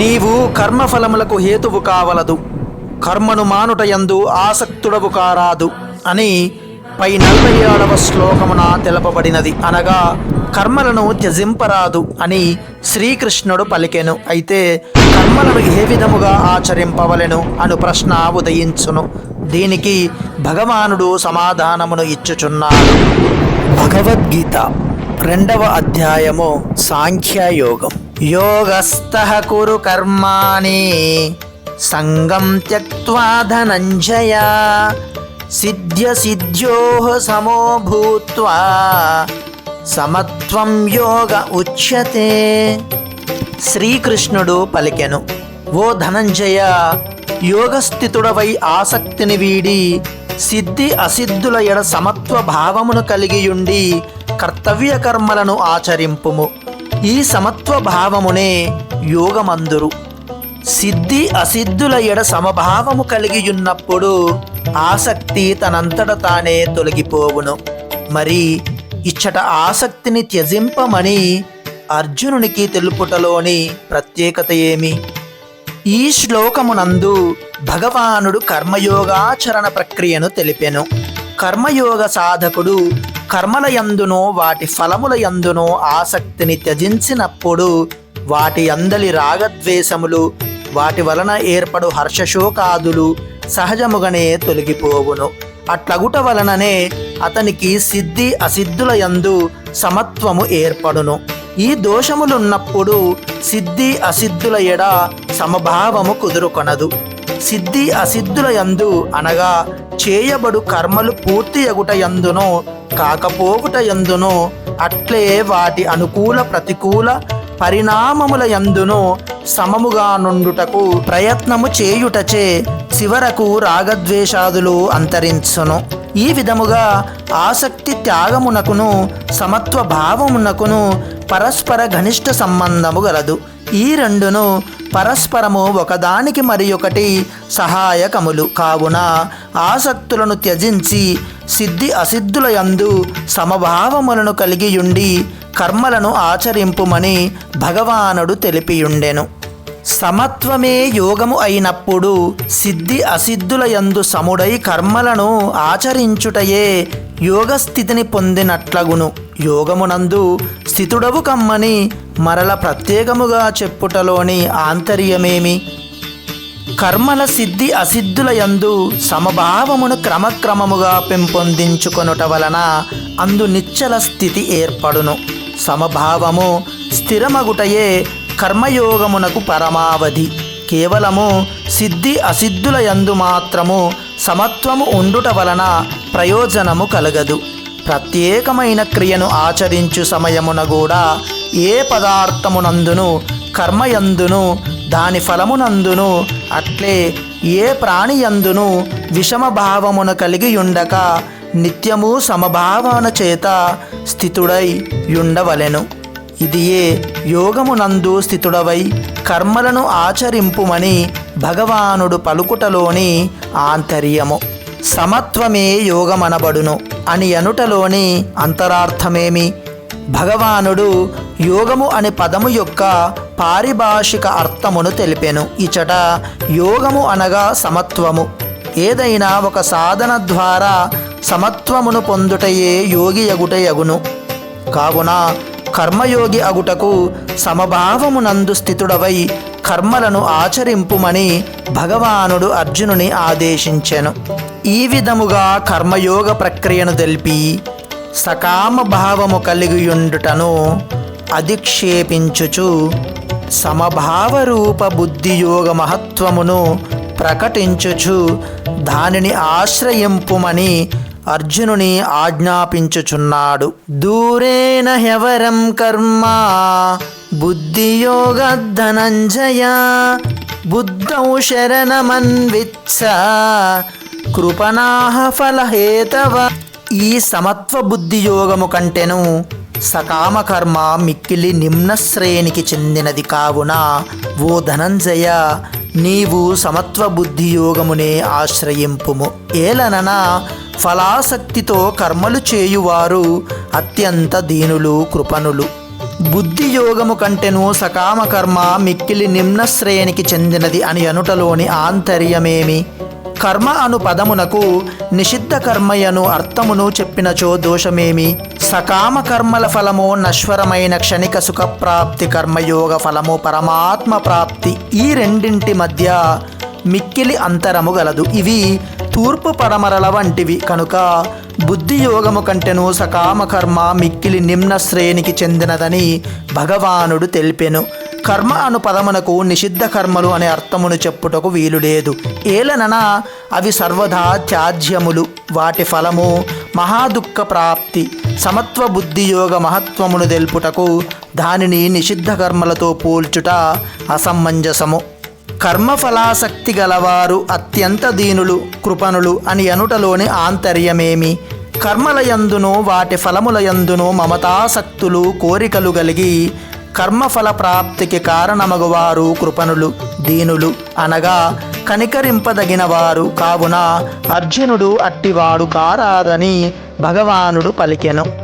నీవు కర్మఫలములకు హేతువు కావలదు. కర్మను మానుట యందు ఆసక్తుడవు కారాదు అని పై నలభై ఏడవ శ్లోకమున తెలపబడినది. అనగా కర్మలను త్యజింపరాదు అని శ్రీకృష్ణుడు పలికెను. అయితే కర్మలను ఏ విధముగా ఆచరింపవలెను అను ప్రశ్న ఉదయించును. దీనికి భగవానుడు సమాధానమును ఇచ్చుచున్నాడు. భగవద్గీత రెండవ అధ్యాయము సాంఖ్యయోగం. యోగస్థ కురు కర్మాణి సంగం త్యక్వా ధనంజయ సిద్ధ్య సిద్ధ్యో సమో భూత్వా సమత్వం యోగ ఉచ్యతే శ్రీకృష్ణుడు పలికెను ఓ ధనంజయ యోగస్థితుడవై ఆసక్తిని వీడి సిద్ధి అసిద్ధుల ఎడ సమత్వ భావమును కలిగియుండి కర్తవ్య కర్మలను ఆచరింపుము. ఈ సమత్వ భావమునే యోగమందురు. సిద్ధి అసిద్ధుల ఎడ సమభావము కలిగియున్నప్పుడు ఆసక్తి తనంతట తానే తొలగిపోవును. మరి ఇచ్చట ఆసక్తిని త్యజింపమని అర్జునునికి తెలుపుటలోని ప్రత్యేకత ఏమి? ఈ శ్లోకమునందు భగవానుడు కర్మయోగాచరణ ప్రక్రియను తెలిపెను. కర్మయోగ సాధకుడు కర్మల యందునో వాటి ఫలముల యందునో ఆసక్తిని త్యజించినప్పుడు వాటి అందలి రాగద్వేషములు వాటి వలన ఏర్పడు హర్షశోకాదులు సహజముగానే తొలగిపోవును. అట్లగుట వలననే అతనికి సిద్ధి అసిద్ధుల యందు సమత్వము ఏర్పడును. ఈ దోషములున్నప్పుడు సిద్ధి అసిద్ధుల ఎడ సమభావము కుదురుకొనదు. సిద్ధి అసిద్ధుల యందు అనగా చేయబడు కర్మలు పూర్తి అగుట యందునో కాకపోవుట ఎందును అట్లే వాటి అనుకూల ప్రతికూల పరిణామముల యందును సమముగా నుండుటకు ప్రయత్నము చేయుటచే చివరకు రాగద్వేషాదులు అంతరించును. ఈ విధముగా ఆసక్తి త్యాగమునకును సమత్వ భావమునకును పరస్పర ఘనిష్ట సంబంధము గలదు. ఈ రెండును పరస్పరము ఒకదానికి మరి ఒకటి సహాయకములు. కావున ఆసక్తులను త్యజించి సిద్ధి అసిద్ధుల యందు సమభావములను కలిగియుండి కర్మలను ఆచరింపుమని భగవానుడు తెలిపియుండెను. సమత్వమే యోగము అయినప్పుడు సిద్ధి అసిద్ధుల యందు సముడై కర్మలను ఆచరించుటయే యోగస్థితిని పొందినట్లగును. యోగమునందు స్థితుడవు కమ్మని మరల ప్రత్యేకముగా చెప్పుటలోని ఆంతర్యమేమి? కర్మల సిద్ధి అసిద్ధుల యందు సమభావమును క్రమక్రమముగా పెంపొందించుకొనుట వలన అందు నిశ్చల స్థితి ఏర్పడును. సమభావము స్థిరమగుటయే కర్మయోగమునకు పరమావధి. కేవలము సిద్ధి అసిద్ధుల యందు మాత్రము సమత్వము ఉండుట వలన ప్రయోజనము కలగదు. ప్రత్యేకమైన క్రియను ఆచరించు సమయమున కూడా ఏ పదార్థమునందును కర్మయందును దాని ఫలమునందును అట్లే ఏ ప్రాణియందును అందును విషమభావమున కలిగి ఉండక నిత్యము సమభావన చేత స్థితుడై ఉండవలెను ఇది ఏ యోగమునందు స్థితుడవై కర్మలను ఆచరింపుమని భగవానుడు పలుకుటలోని ఆంతర్యము. సమత్వమే యోగమనబడును అని అనుటలోని అంతరార్థమేమి? భగవానుడు యోగము అనే పదము యొక్క పారిభాషిక అర్థమును తెలిపెను. ఇచట యోగము అనగా సమత్వము. ఏదైనా ఒక సాధన ద్వారా సమత్వమును పొందుటయే యోగి యగుటయగును కావున కర్మయోగి అగుటకు సమభావమునందు స్థితుడవై కర్మలను ఆచరింపుమని భగవానుడు అర్జునుని ఆదేశించెను. ఈ విధముగా కర్మయోగ ప్రక్రియను తెలిపి సకామ భావము కలిగియుండుటను అధిక్షేపించుచు సమభావరూప బుద్ధియోగ మహత్వమును ప్రకటించుచు దానిని ఆశ్రయింపుమని అర్జునుని ఆజ్ఞాపించుచున్నాడు. దూరేణ హ్యవరం కర్మ బుద్ధియోగ ధనంజయ బుద్ధౌ శరణమన్విత్స కృపణాహ ఫలహేతవ. ఈ సమత్వ బుద్ధి యోగము కంటెను సకామ కర్మ మిక్కిలి నిమ్న శ్రేణికి చెందినది కావున ఓ ధనంజయ నీవు సమత్వ బుద్ధి యోగమునే ఆశ్రయింపుము. ఏలనన ఫలాసక్తితో కర్మలు చేయువారు అత్యంత దీనులు కృపణులు. బుద్ధి యోగము కంటెను సకామ కర్మ మిక్కిలి నిమ్న శ్రేణికి చెందినది అని అనుటలోని ఆంతర్యమేమి? కర్మ అను పదమునకు నిషిద్ధ కర్మయను అర్థమును చెప్పినచో దోషమేమి? సకామ కర్మల ఫలము నశ్వరమైన క్షణిక సుఖప్రాప్తి కర్మయోగ ఫలము పరమాత్మ ప్రాప్తి. ఈ రెండింటి మధ్య మిక్కిలి అంతరము గలదు. ఇవి తూర్పు పడమరల వంటివి. కనుక బుద్ధి యోగము కంటెను సకామ కర్మ మిక్కిలి నిమ్న శ్రేణికి చెందినదని భగవానుడు తెలిపెను. కర్మ అను పదమునకు నిషిద్ధ కర్మలు అనే అర్థమును చెప్పుటకు వీలు లేదు. ఏలనన? అవి సర్వదా త్యాజ్యములు. వాటి ఫలము మహాదుఃఖ ప్రాప్తి. సమత్వ బుద్ధియోగ మహత్వమును తెలుపుటకు దానిని నిషిద్ధ కర్మలతో పోల్చుట అసమంజసము. కర్మఫలాసక్తి గలవారు అత్యంత దీనులు కృపణులు అని అనుటలోని ఆంతర్యమేమి? కర్మలయందును వాటి ఫలములయందును మమతాసక్తులు కోరికలు కలిగి కర్మఫల ప్రాప్తికి కారణమగువారు కృపణులు దీనులు అనగా కనికరింపదగినవారు. కావున అర్జునుడు అట్టివాడు కారాదని భగవానుడు పలికెను.